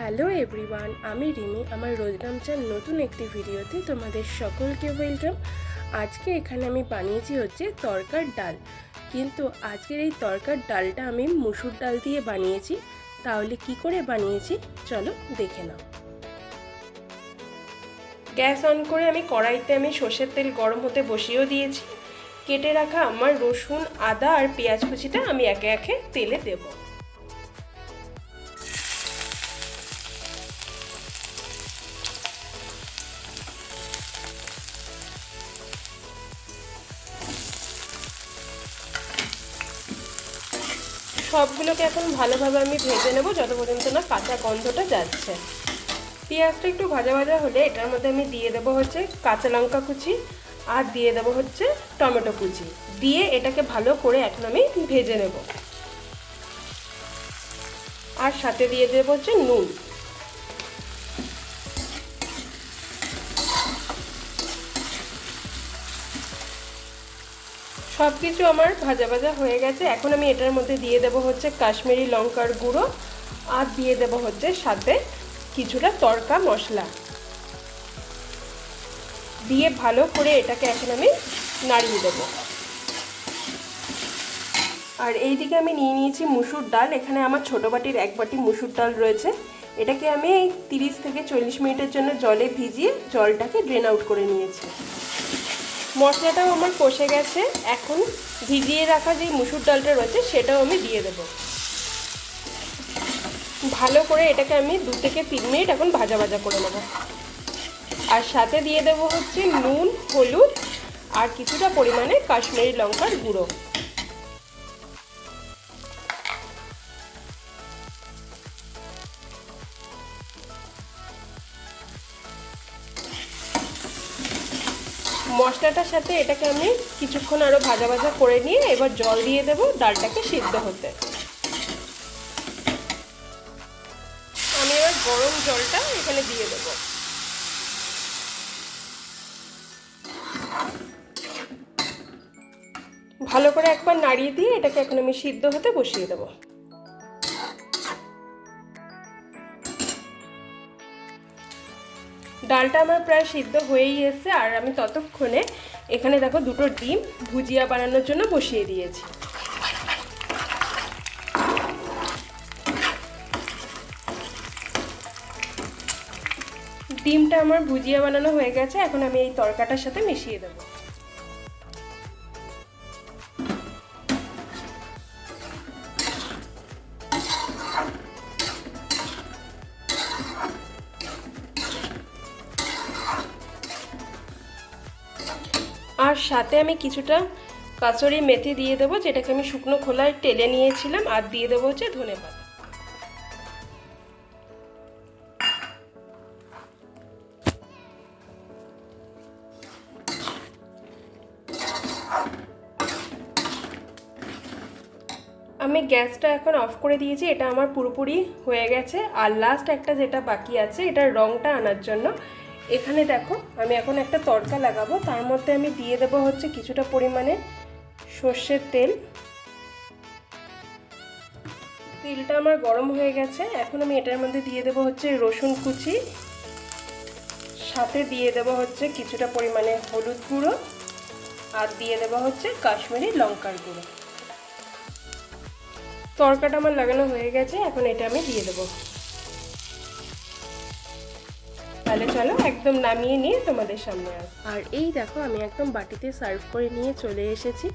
Hello everyone, আমি রিমি, আমার রোজগামচার নতুন একটি ভিডিওতে তোমাদের সকলকে ওয়েলকাম। আজকে এখানে আমি বানিয়েছি হচ্ছে তরকার ডাল। কিন্তু আজকের এই তরকার ডালটা আমি মুসুর ডাল দিয়ে বানিয়েছি। তাহলে কি করে বানিয়েছি? চলো দেখে নাও। গ্যাস অন করে আমি কড়াইতে আমি সর্ষের তেল গরম হতে বসিয়েও দিয়েছি। কেটে রাখা আমার রসুন, আদা আর পেঁয়াজ কুচিটা আমি একে একে তেলে দেবো। সবগুলোকে এখন ভালোভাবে আমি ভেজে নেব যত পর্যন্ত না কাঁচা গন্ধটা যাচ্ছে। পেঁয়াজটা একটু ভাজা ভাজা হলে এটার মধ্যে আমি দিয়ে দেবো হচ্ছে কাঁচা লঙ্কা কুচি আর দিয়ে দেবো হচ্ছে টমেটো কুচি। দিয়ে এটাকে ভালো করে এখন আমি ভেজে নেব। আর সাথে দিয়ে দেবো হচ্ছে নুন। সব কিছু আমার ভাজা ভাজা হয়ে গেছে। এখন আমি এটার মধ্যে দিয়ে দেব হচ্ছে কাশ্মীরি লঙ্কার গুঁড়ো আর দিয়ে দেব হচ্ছে সাথে কিছুটা তরকা মশলা। দিয়ে ভালো করে এটাকে এখন আমি নাড়িয়ে দেবো। আর এই দিকে আমি নিয়ে নিয়েছি মুসুর ডাল। এখানে আমার ছোটো বাটির এক বাটি মুসুর ডাল রয়েছে। এটাকে আমি তিরিশ থেকে চল্লিশ মিনিটের জন্য জলে ভিজিয়ে জলটাকে ড্রেন আউট করে নিয়েছি। মশলাটাও আমার কষে গেছে। এখন ভিজিয়ে রাখা যে মুসুর ডালটা রয়েছে, সেটাও আমি দিয়ে দেব। ভালো করে এটাকে আমি দু থেকে তিন মিনিট এখন ভাজা ভাজা করে নেব। আর সাথে দিয়ে দেব হচ্ছে নুন, হলুদ আর কিছুটা পরিমাণে কাশ্মীরি লঙ্কার গুঁড়ো। মশলাটার সাথে এটাকে আমি কিছুক্ষণ আরও ভাজা ভাজা করে নিয়ে এবার জল দিয়ে দেবো ডালটাকে সিদ্ধ হতে। আমি এবার গরম জলটা এখানে দিয়ে দেবো। ভালো করে একবার নাড়িয়ে দিয়ে এটাকে এখন আমি সিদ্ধ হতে বসিয়ে দেবো। ডালটা আমার প্রায় সিদ্ধ হয়েই এসছে, আর আমি ততক্ষণে এখানে দেখো দুটো ডিম ভুজিয়া বানানোর জন্য বসিয়ে দিয়েছি। ডিমটা আমার ভুজিয়া বানানো হয়ে গেছে, এখন আমি এই তরকাটার সাথে মিশিয়ে দেবো। আর সাথে আমি কিছুটা কাঁচরি মেথি দিয়ে দেবো, যেটাকে আমি শুকনো খোলায় টেলে নিয়েছিলাম, আর দিয়ে দেবো হচ্ছে ধনে পাতা। আমি গ্যাসটা এখন অফ করে দিয়েছি, এটা আমার পুরোপুরি হয়ে গেছে, আর লাস্ট একটা যেটা বাকি আছে, এটার রঙটা আনার জন্য। এখানে দেখো, আমি এখন একটা তড়কা লাগাবো। তার মধ্যে আমি দিয়ে দেবো হচ্ছে কিছুটা পরিমাণে সর্ষের তেল। তেলটা আমার গরম হয়ে গেছে। এখন আমি এটার মধ্যে দিয়ে দেবো হচ্ছে রসুন কুচি। সাথে দিয়ে দেবো হচ্ছে কিছুটা পরিমাণে হলুদ গুঁড়ো। আর দিয়ে দেবো হচ্ছে কাশ্মীরি লঙ্কার গুঁড়ো। তরকাটা আমার লাগানো হয়ে গেছে। এখন এটা আমি দিয়ে দেবো। তাহলে চলো একদম নামিয়ে নিয়ে তোমাদের সামনে আস। আর এই দেখো, আমি একদম বাটিতে সার্ভ করে নিয়ে চলে এসেছি।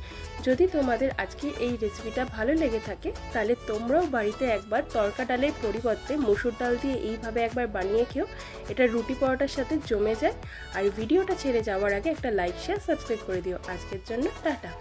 যদি তোমাদের আজকে এই রেসিপিটা ভালো লেগে থাকে, তাহলে তোমরাও বাড়িতে একবার তরকা ডালের পরিবর্তে মুসুর ডাল দিয়ে এইভাবে একবার বানিয়ে খেও। এটা রুটি পরোটার সাথে জমে যায়। আর ভিডিওটা ছেড়ে যাওয়ার আগে একটা লাইক শেয়ার সাবস্ক্রাইব করে দিও। আজকের জন্য টাটা।